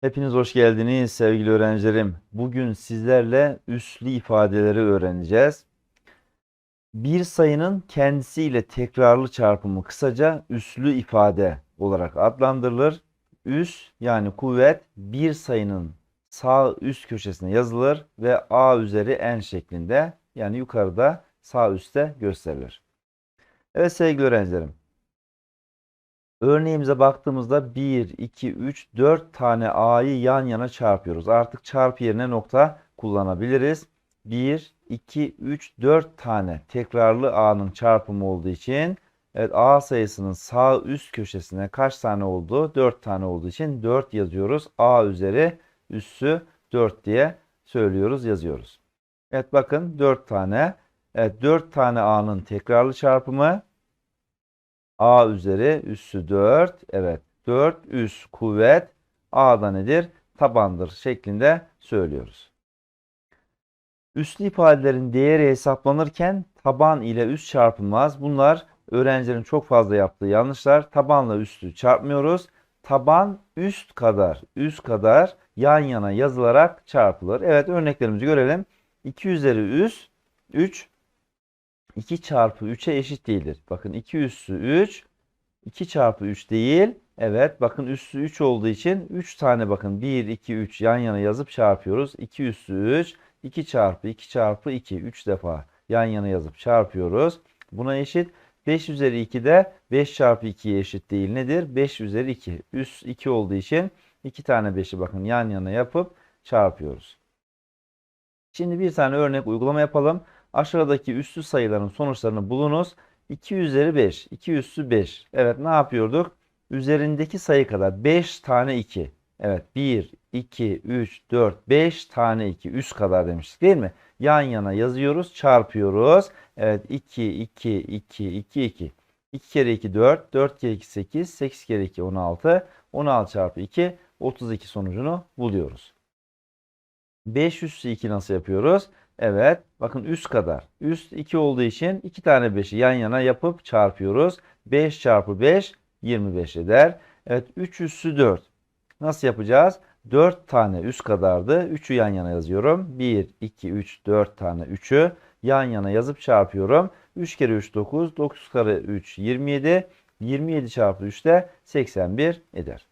Hepiniz hoş geldiniz sevgili öğrencilerim. Bugün sizlerle üslü ifadeleri öğreneceğiz. Bir sayının kendisiyle tekrarlı çarpımı kısaca üslü ifade olarak adlandırılır. Üs yani kuvvet bir sayının sağ üst köşesine yazılır ve a üzeri n şeklinde yani yukarıda sağ üstte gösterilir. Evet sevgili öğrencilerim. Örneğimize baktığımızda 1, 2, 3, 4 tane a'yı yan yana çarpıyoruz. Artık çarpı yerine nokta kullanabiliriz. 1, 2, 3, 4 tane tekrarlı a'nın çarpımı olduğu için evet a sayısının sağ üst köşesine kaç tane oldu? 4 tane olduğu için 4 yazıyoruz. a üzeri üssü 4 diye söylüyoruz, yazıyoruz. Evet bakın 4 tane. Evet 4 tane a'nın tekrarlı çarpımı A üzeri üssü 4. Evet 4 üs kuvvet A'da nedir? Tabandır şeklinde söylüyoruz. Üslü ifadelerin değeri hesaplanırken taban ile üst çarpılmaz. Bunlar öğrencilerin çok fazla yaptığı yanlışlar. Tabanla üstü çarpmıyoruz. Taban üst kadar, üst kadar yan yana yazılarak çarpılır. Evet örneklerimizi görelim. 2 üzeri üst 3 2 çarpı 3'e eşit değildir. Bakın 2 üssü 3. 2 çarpı 3 değil. Evet bakın üssü 3 olduğu için 3 tane bakın 1, 2, 3 yan yana yazıp çarpıyoruz. 2 üssü 3. 2 çarpı 2 çarpı 2. 3 defa yan yana yazıp çarpıyoruz. Buna eşit. 5 üzeri 2 de 5 çarpı 2'ye eşit değil. Nedir? 5 üzeri 2. Üs 2 olduğu için 2 tane 5'i bakın yan yana yapıp çarpıyoruz. Şimdi bir tane örnek uygulama yapalım. Aşağıdaki üssü sayıların sonuçlarını bulunuz. 2 üzeri 5. 2 üssü 5. Evet ne yapıyorduk? Üzerindeki sayı kadar 5 tane 2. Evet 1, 2, 3, 4, 5 tane 2. Üst kadar demiştik değil mi? Yan yana yazıyoruz, çarpıyoruz. Evet 2, 2, 2, 2, 2. 2 kere 2 4, 4 kere 2 8, 8 kere 2 16, 16 çarpı 2 32 sonucunu buluyoruz. 5 üssü 2 nasıl yapıyoruz? Evet. Bakın üst kadar. Üst 2 olduğu için 2 tane 5'i yan yana yapıp çarpıyoruz. 5 çarpı 5 25 eder. Evet 3 üssü 4. Nasıl yapacağız? 4 tane üst kadardı. 3'ü yan yana yazıyorum. 1, 2, 3, 4 tane 3'ü yan yana yazıp çarpıyorum. 3 kere 3 9. 9 kere 3 27. 27 çarpı 3 de 81 eder.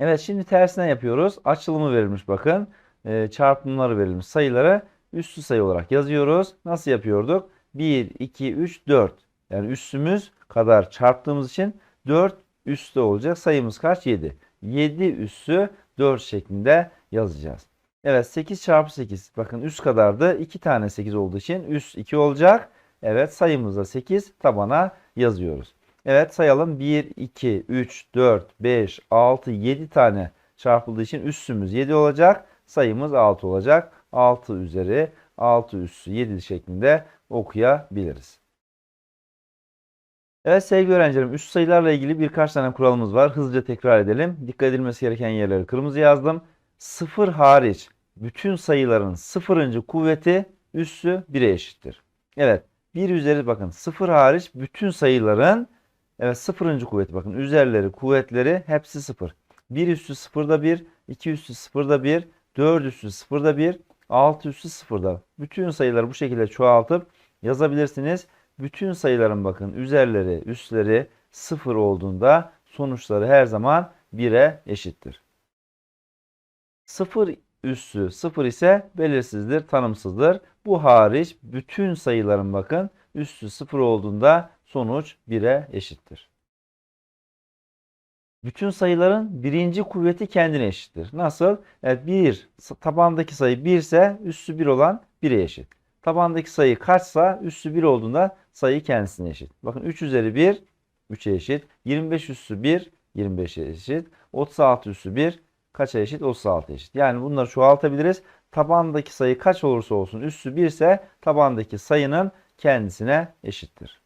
Evet şimdi tersine yapıyoruz. Açılımı verilmiş bakın e, çarpımları verilmiş sayıları üssü sayı olarak yazıyoruz. Nasıl yapıyorduk? 1, 2, 3, 4. Yani üssümüz kadar çarptığımız için 4 üssü olacak. Sayımız kaç? 7. 7 üssü 4 şeklinde yazacağız. Evet 8 çarpı 8. Bakın üst kadardı. 2 tane 8 olduğu için üst 2 olacak. Evet sayımızda 8 tabana yazıyoruz. Evet sayalım. 1, 2, 3, 4, 5, 6, 7 tane çarpıldığı için üssümüz 7 olacak sayımız 6 olacak. 6 üzeri 6 üssü 7 şeklinde okuyabiliriz. Evet sevgili öğrencilerim üst sayılarla ilgili birkaç tane kuralımız var. Hızlıca tekrar edelim. Dikkat edilmesi gereken yerleri kırmızı yazdım. 0 hariç bütün sayıların sıfırıncı kuvveti üssü 1'e eşittir. Evet 1 üzeri bakın 0 hariç bütün sayıların evet sıfırıncı kuvveti bakın üzerleri kuvvetleri hepsi 0. 1 üssü 0'da 1, 2 üssü 0'da 1, 4 üssü 0'da 1, 6 üssü 0'da. Bütün sayıları bu şekilde çoğaltıp yazabilirsiniz. Bütün sayıların bakın üzerleri, üstleri 0 olduğunda sonuçları her zaman 1'e eşittir. 0 üssü 0 ise belirsizdir, tanımsızdır. Bu hariç bütün sayıların bakın üssü 0 olduğunda sonuç 1'e eşittir. Bütün sayıların birinci kuvveti kendine eşittir. Nasıl? Evet 1 tabandaki sayı 1 ise üssü 1 olan 1'e eşit. Tabandaki sayı kaçsa üssü 1 olduğunda sayı kendisine eşit. Bakın 3 üzeri 1 3'e eşit. 25 üssü 1 25'e eşit. 36 üssü 1 kaça eşit? 36 eşit. Yani bunları çoğaltabiliriz. Tabandaki sayı kaç olursa olsun üssü 1 ise tabandaki sayının kendisine eşittir.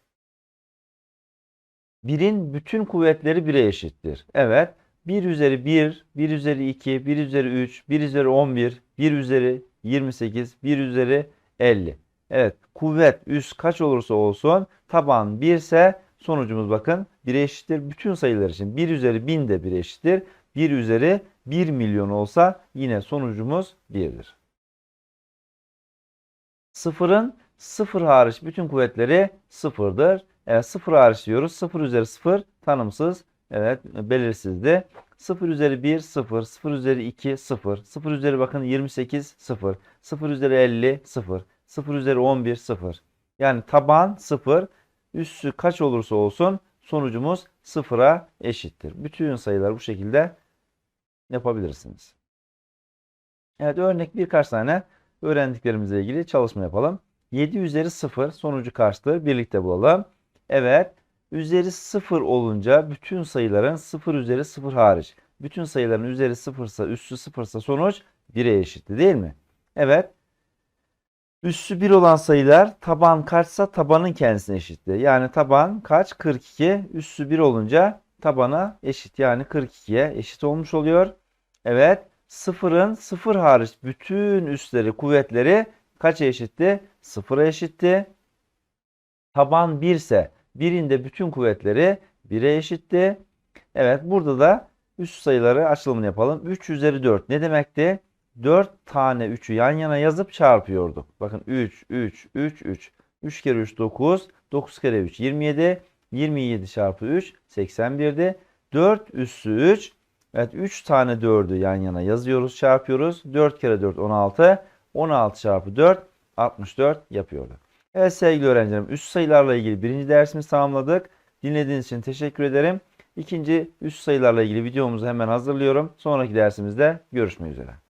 1'in bütün kuvvetleri 1'e eşittir. Evet. 1 üzeri 1, 1 üzeri 2, 1 üzeri 3, 1 üzeri 11, 1 üzeri 28, 1 üzeri 50. Evet. Kuvvet üst kaç olursa olsun taban 1 ise Sonucumuz bakın 1'e eşittir. Bütün sayılar için 1 üzeri 1000 de 1'e eşittir. 1 üzeri 1 milyon olsa yine sonucumuz 1'dir. Sıfırın sıfır hariç bütün kuvvetleri sıfırdır. Evet sıfır hariç. Sıfır üzeri sıfır tanımsız. Evet belirsizdi. 0 üzeri 1 0, 0 üzeri 2 0, 0 üzeri bakın 28 0, 0 üzeri 50 0, 0 üzeri 11 0. Yani taban 0, üssü kaç olursa olsun sonucumuz 0'a eşittir. Bütün sayılar bu şekilde yapabilirsiniz. Evet örnek birkaç tane öğrendiklerimizle ilgili çalışma yapalım. 7 üzeri 0 sonucu kaçtı? Birlikte bulalım. Evet. Üzeri 0 olunca bütün sayıların 0 üzeri 0 hariç. Bütün sayıların üzeri 0 ise üssü 0 ise sonuç 1'e eşitti değil mi? Evet. Üssü 1 olan sayılar taban kaçsa tabanın kendisine eşitti. Yani taban kaç? 42. Üssü 1 olunca tabana eşit. Yani 42'ye eşit olmuş oluyor. Evet. Sıfırın sıfır hariç bütün üsleri kuvvetleri kaça eşitti? Sıfıra eşitti. Taban 1 ise birinde bütün kuvvetleri 1'e eşitti. Evet burada da üst sayıları açılımını yapalım. 3 üzeri 4 ne demekti? 4 tane 3'ü yan yana yazıp çarpıyorduk. Bakın 3, 3, 3, 3. 3 kere 3 9. 9 kere 3 27. 27 çarpı 3 81'di. 4 üssü 3. Evet 3 tane 4'ü yan yana yazıyoruz çarpıyoruz. 4 kere 4 16. 16 çarpı 4 64 yapıyordu. Evet sevgili öğrencilerim üst sayılarla ilgili birinci dersimizi tamamladık. Dinlediğiniz için teşekkür ederim. İkinci üst sayılarla ilgili videomuzu hemen hazırlıyorum. Sonraki dersimizde görüşmek üzere.